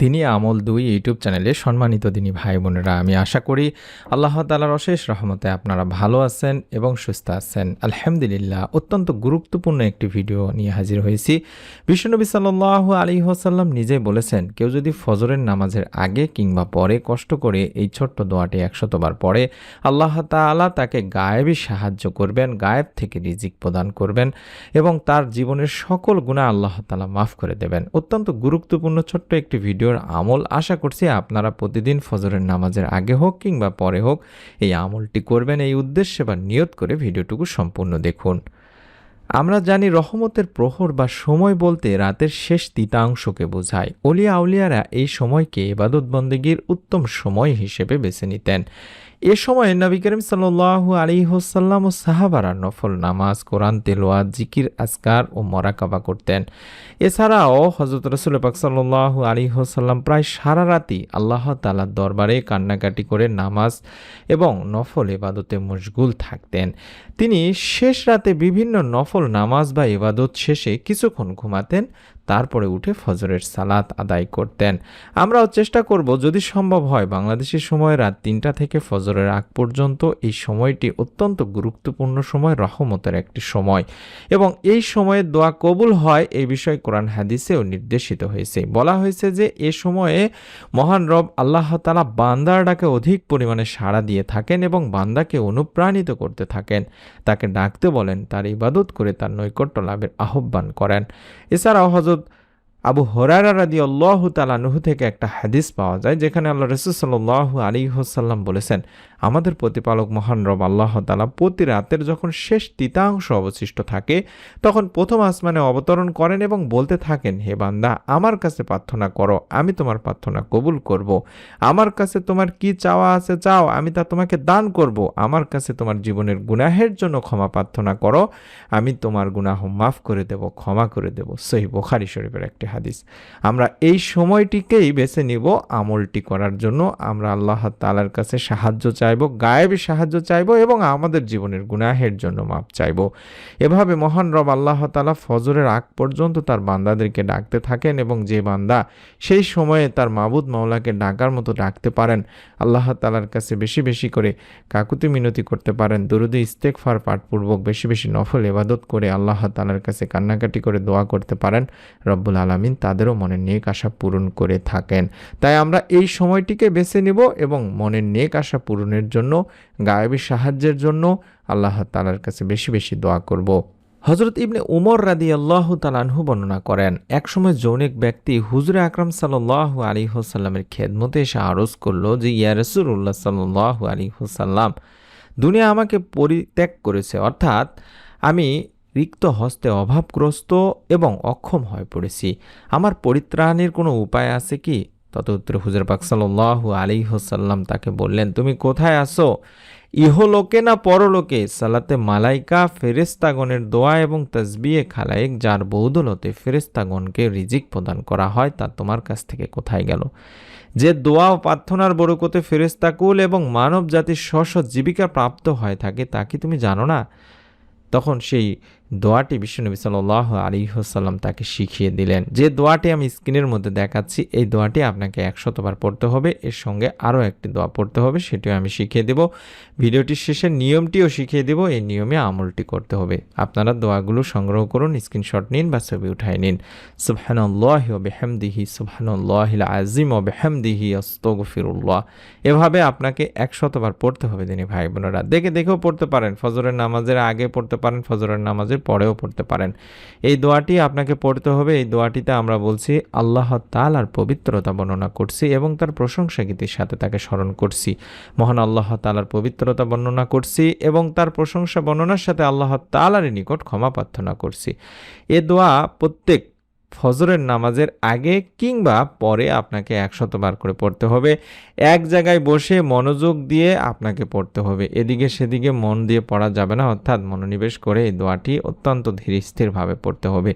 দিনী আমল দুই ইউটিউব চ্যানেলে সম্মানিত দিনী ভাই বোনেরা। আমি আশা করি আল্লাহ তালার অশেষ রহমতে আপনারা ভালো আছেন এবং সুস্থ আছেন। আলহামদুলিল্লাহ, অত্যন্ত গুরুত্বপূর্ণ একটি ভিডিও নিয়ে হাজির হয়েছি। বিষ্ণুনবী সাল্লাহ আলী হোসাল্লাম নিজেই বলেছেন, কেউ যদি ফজরের নামাজের আগে কিংবা পরে কষ্ট করে এই ছোট্ট দোয়াটি একশতবার পড়ে, আল্লাহ তাআলা তাকে গায়েবী সাহায্য করবেন, গায়েব থেকে রিজিক প্রদান করবেন এবং তার জীবনের সকল গুণা আল্লাহ তালা মাফ করে দেবেন। অত্যন্ত গুরুত্বপূর্ণ ছোট্ট একটি ভিডিওর আমল আশা করছি আপনারা প্রতিদিন ফজরের নামাজের আগে হোক কিংবা পরে হোক এই আমলটি করবেন, এই উদ্দেশ্যে বা নিয়ত করে ভিডিওটুকু সম্পূর্ণ দেখুন। আমরা জানি রহমতের প্রহর বা সময় বলতে রাতের শেষ তিতাংশকে বোঝায়। অলিয়া আউলিয়ারা এই সময়কে এবাদত বন্দেগীর উত্তম সময় হিসেবে বেছে নিতেন। এ সময় নবী করিম সাল্লু আলী হোসাল্লাম ও সাহাবারা নফল নামাজ, কোরআন তেলোয়া জিকির আসকার ও মরাকাবা করতেন। এছাড়াও হজরত রসুল পাক সাল্লু আলী হোসাল্লাম প্রায় সারা রাতি আল্লাহ তালার দরবারে কান্নাকাটি করে নামাজ এবং নফল এবাদতে মশগুল থাকতেন। তিনি শেষ রাতে বিভিন্ন নফল নামাজ বা এবাদত শেষে কিছুক্ষণ ঘুমাতেন তারপরে উঠে ফজরের সালাত আদায় করতেন। আমরাও চেষ্টা করব যদি সম্ভব হয় বাংলাদেশের সময় রাত তিনটা থেকে ফজরের আগ পর্যন্ত এই সময়টি অত্যন্ত গুরুত্বপূর্ণ সময়, রহমতের একটি সময়। এবং এই সময়ে দোয়া কবুল হয় এই বিষয়ে কোরআন হাদিসেও নির্দেশিত হয়েছে। বলা হয়েছে যে এ সময়ে মহান রব আল্লাহ তালা বান্দার ডাকে অধিক পরিমাণে সাড়া দিয়ে থাকেন এবং বান্দাকে অনুপ্রাণিত করতে থাকেন। তাকে ডাকতে বলেন, তার ইবাদত করে তার নৈকট্য লাভের আহ্বান করেন। এছাড়াও হজরত আবু হরারা রাদি আল্লাহ তালানুহু থেকে একটা হাদিস পাওয়া যায়, যেখানে আল্লাহ রসুল সাল্লাহ আলী হোসাল্লাম বলেছেন আমাদের প্রতিপালক মহান রব আল্লাহ তালা প্রতি রাতের যখন শেষ তৃতীয়াংশ অবশিষ্ট থাকে, তখন প্রথম আসমানে অবতরণ করেন এবং বলতে থাকেন, হে বান্দা, আমার কাছে প্রার্থনা করো, আমি তোমার প্রার্থনা কবুল করব। আমার কাছে তোমার কি চাওয়া আছে চাও, আমি তা তোমাকে দান করব। আমার কাছে তোমার জীবনের গুনাহের জন্য ক্ষমা প্রার্থনা করো, আমি তোমার গুনাহ মাফ করে দেব, ক্ষমা করে দেব সহি বোখারি শরীফের একটি হাদিস আমরা এই সময়টিকেই বেছে নিব আমলটি করার জন্য আমরা আল্লাহ তালার কাছে সাহায্য চাইব, গায়েবী সাহায্য চাইব এবং আমাদের জীবনের গুনাহের জন্য মাপ চাইব। এভাবে মহান রব আল্লাহ তালা ফজরের আগ পর্যন্ত তার বান্দাদেরকে ডাকতে থাকেন এবং যে বান্দা সেই সময়ে তার মাবুদ মাওলাকে ডাকার মতো ডাকতে পারেন, আল্লাহ তালার কাছে বেশি বেশি করে কাকুতি মিনতি করতে পারেন, দরুদি ইস্তেকফার পাঠপূর্বক বেশি বেশি নফল এবাদত করে আল্লাহ তালার কাছে কান্নাকাটি করে দোয়া করতে পারেন, রব্বুল আলমিন তাদেরও মনের নেক আশা পূরণ করে থাকেন। তাই আমরা এই সময়টিকে বেছে নেব এবং মনের নেক আশা পূরণের জন্য, গায়েবী সাহায্যের জন্য আল্লাহ তালার কাছে বেশি বেশি দোয়া করব। হজরত ইবনে উমর রাদি আল্লাহ তালানহু বর্ণনা করেন, একসময় যৌনিক ব্যক্তি হুজরে আকরাম সাল্লাহ আলী হোসাল্লামের খেদমতে এসে আরজ করল যে ইয়ারসুল্লাহ সাল্লাহ আলী হোসাল্লাম দুনিয়া আমাকে পরিত্যাগ করেছে, অর্থাৎ আমি রিক্ত হস্তে অভাবগ্রস্ত এবং অক্ষম হয়ে পড়েছি। আমার পরিত্রাণের কোনো উপায় আছে কি? তত উত্তরে হুজুর পাক সাল্লাহ আলী হোসাল্লাম তাকে বললেন, তুমি কোথায় আসো ইহলোকে না পরলোকে? সালাতে মালাইকা ফেরেস্তাগণের দোয়া এবং তসবিয়ে খালায়েক, যার বৌদলতে ফেরেস্তাগণকে রিজিক প্রদান করা হয় তা তোমার কাছ থেকে কোথায় গেল? যে দোয়া ও প্রার্থনার বরকতে ফেরেস্তাকুল এবং মানব জাতির স্ব জীবিকা প্রাপ্ত হয়ে থাকে, তা কি তুমি জানো না? তখন সেই দোয়াটি বিশ্বনবী সাল্লাহ আলী হোসাল্লাম তাকে শিখিয়ে দিলেন। যে দোয়াটি আমি স্ক্রিনের মধ্যে দেখাচ্ছি, এই দোয়াটি আপনাকে একশতবার পড়তে হবে। এর সঙ্গে আরও একটি দোয়া পড়তে হবে, সেটিও আমি শিখিয়ে দেব। ভিডিওটির শেষে নিয়মটিও শিখিয়ে দেব, এই নিয়মে আমলটি করতে হবে। আপনারা দোয়াগুলো সংগ্রহ করুন, স্ক্রিনশট নিন বা ছবি উঠাই নিন। সুবহানাল্লাহ বেহামদিহি সুবহানাল্লাহ আজিম ও বেহামদিহি অস্তগফিরুল্লাহ এভাবে আপনাকে একশতবার পড়তে হবে, দিনী ভাই বোনেরা। দেখে দেখেও পড়তে পারেন, ফজরের নামাজের আগে পড়তে পারেন, ফজরের নামাজের পরেও পড়তে পারেন। এই দোয়াটি আপনাকে পড়তে হবে। এই দোয়াটিতে আমরা বলছি, আল্লাহ তাল আর পবিত্রতা বর্ণনা করছি এবং তার প্রশংসা গীতির সাথে তাকে স্মরণ করছি। মহান আল্লাহ তালার পবিত্রতা বর্ণনা করছি এবং তার প্রশংসা বর্ণনার সাথে আল্লাহ তালারের নিকট ক্ষমা প্রার্থনা করছি। এ দোয়া প্রত্যেক ফজরের নামাজের আগে কিংবা পরে আপনাকে একশতবার করে পড়তে হবে। এক জায়গায় বসে মনোযোগ দিয়ে আপনাকে পড়তে হবে। এদিকে সেদিকে মন দিয়ে পড়া যাবে না, অর্থাৎ মনোনিবেশ করে এই দোয়াটি অত্যন্ত ধীর স্থিরভাবে পড়তে হবে।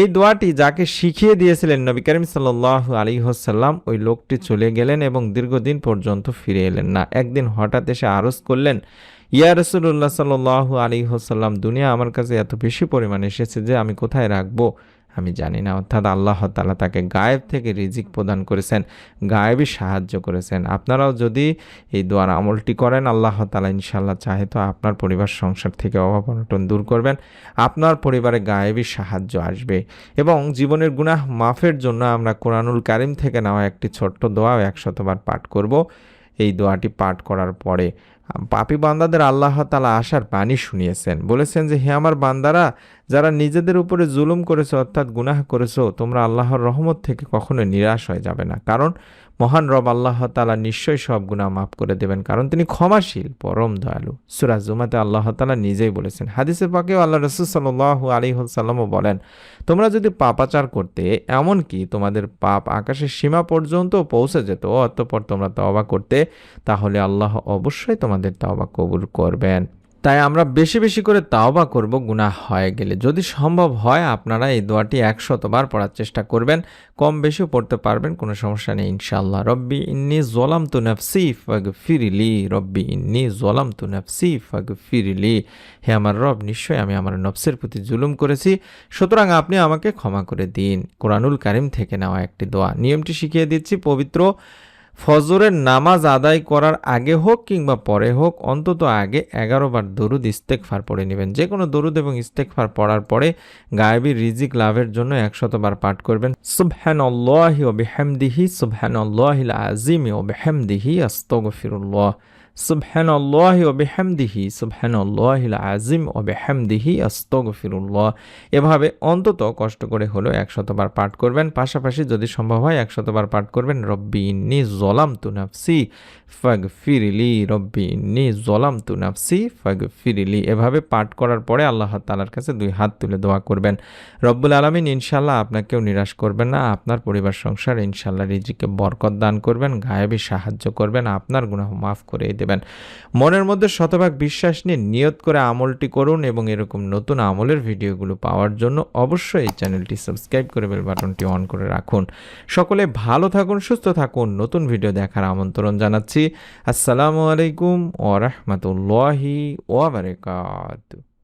এই দোয়াটি যাকে শিখিয়ে দিয়েছিলেন নবী করিম সাল্লাহ আলী হোসাল্লাম ওই লোকটি চলে গেলেন এবং দীর্ঘদিন পর্যন্ত ফিরে এলেন না। একদিন হঠাৎ এসে আরজ করলেন, ইয়া রসুল্লাহ সাল্লাহ আলী হোসাল্লাম দুনিয়া আমার কাছে এত বেশি পরিমাণে এসেছে যে আমি কোথায় রাখব? আমি জানি না। অর্থাৎ আল্লাহ তালা তাকে গায়েব থেকে রিজিক প্রদান করেছেন, গায়েবই সাহায্য করেছেন। আপনারাও যদি এই দোয়ার আমলটি করেন, আল্লাহ তালা ইনশাল্লাহ চাহে তো আপনার পরিবার সংসার থেকে অভাব অনটন দূর করবেন। আপনার পরিবারে গায়েবই সাহায্য আসবে এবং জীবনের গুনাহ মাফের জন্য আমরা কোরআনুল কারিম থেকে নেওয়া একটি ছোট্ট দোয়াও একশতবার পাঠ করব। এই দোয়াটি পাঠ করার পরে পাপি বান্দাদের আল্লাহ তালা আসার বাণী শুনিয়েছেন। বলেছেন যে, হে আমার বান্দারা, যারা নিজেদের উপরে জুলুম করেছ অর্থাৎ গুনাহ করেছ, তোমরা আল্লাহর রহমত থেকে কখনো নিরাশ হয়ে যাবে না। কারণ মহান রব আল্লাহ তালা নিশ্চয়ই সব গুনাহ মাফ করে দেবেন। কারণ তিনি ক্ষমাশীল, পরম দয়ালু। সুরাজ জুমাতে আল্লাহ তালা নিজেই বলেছেন হাদিসের পাকেও আল্লাহ রসুল আলী সাল্লামও বলেন, তোমরা যদি পাপাচার করতে, এমনকি তোমাদের পাপ আকাশের সীমা পর্যন্ত পৌঁছে যেত, অতঃপর তোমরা তওবা করতে, তাহলে আল্লাহ অবশ্যই তোমাদের তাওবা কবুল করবেন। তাই আমরা বেশি বেশি করে তাওবা করব, গুনাহ হয়ে গেলে। যদি সম্ভব হয়, আপনারা এই দোয়াটি একশতবার পড়ার চেষ্টা করবেন। কম বেশিও পড়তে পারবেন, কোনো সমস্যা নেই, ইনশাআল্লাহ। রব্বি ইন্নি জলাম তু নফসি ফাগ ফিরিলি রব্বি ইন্নি জলাম তু নফসি ফাগ ফিরিলি হে আমার রব, নিশ্চয়ই আমি আমার নফসের প্রতি জুলুম করেছি। সুতরাং আপনি আমাকে ক্ষমা করে দিন। কোরআনুল কারিম থেকে নেওয়া একটি দোয়া। নিয়মটি শিখিয়ে দিচ্ছি, পবিত্র ফজরের নামাজ আদায় করার আগে হোক কিংবা পরে হোক, অন্তত আগে এগারো বার দরুদ ইস্তেকফার পড়ে নেবেন। যে কোনো দরুদ এবং ইস্তেকফার পড়ার পরে গায়েবী রিজিক লাভের জন্য একশতবার পাঠ করবেন। সুবহান আল্লাহি ও বেহেমদিহি সুবহান আল্লাহিল আজিম ও বেহেমদিহি আস্তগফিরুল্লাহ। সুবহান আল্লাহি ও বেহামদিহি সুবহান আল্লাহিল আজিম ও বেহামদিহি, আস্তগফিরুল্লাহ। এভাবে অন্তত কষ্ট করে হলেও একশতবার পাঠ করবেন। পাশাপাশি যদি সম্ভব হয় একশতবার পাঠ করবেন, রব্বি ইন্নি জলাম তু নাফসি ফাগ ফিরিলি রব্বি ইন্নি জলাম তু নাফসি ফাগ ফিরিলি এভাবে পাঠ করার পরে আল্লাহ তালার কাছে দুই হাত তুলে দোয়া করবেন। রব্বুল আলমিন ইনশাল্লাহ আপনাকেও নিরাশ করবেন না, আপনার পরিবার, সংসার ইনশাল্লাহ রিজিকে বরকত দান করবেন, গায়েবী সাহায্য করবেন, আপনার গুনাহ মাফ করে দেবেন মনের মধ্যে শতভাগ বিশ্বাস নিয়ে নিয়ত করে আমলটি করুন এবং এরকম নতুন আমলের ভিডিওগুলো পাওয়ার জন্য অবশ্যই এই চ্যানেলটি সাবস্ক্রাইব করে বেল বাটনটি অন করে রাখুন। সকলে ভালো থাকুন, সুস্থ থাকুন। নতুন ভিডিও দেখার আমন্ত্রণ জানাচ্ছি। আসসালামু আলাইকুম ওয়া রাহমাতুল্লাহি ওয়া বারাকাতুহু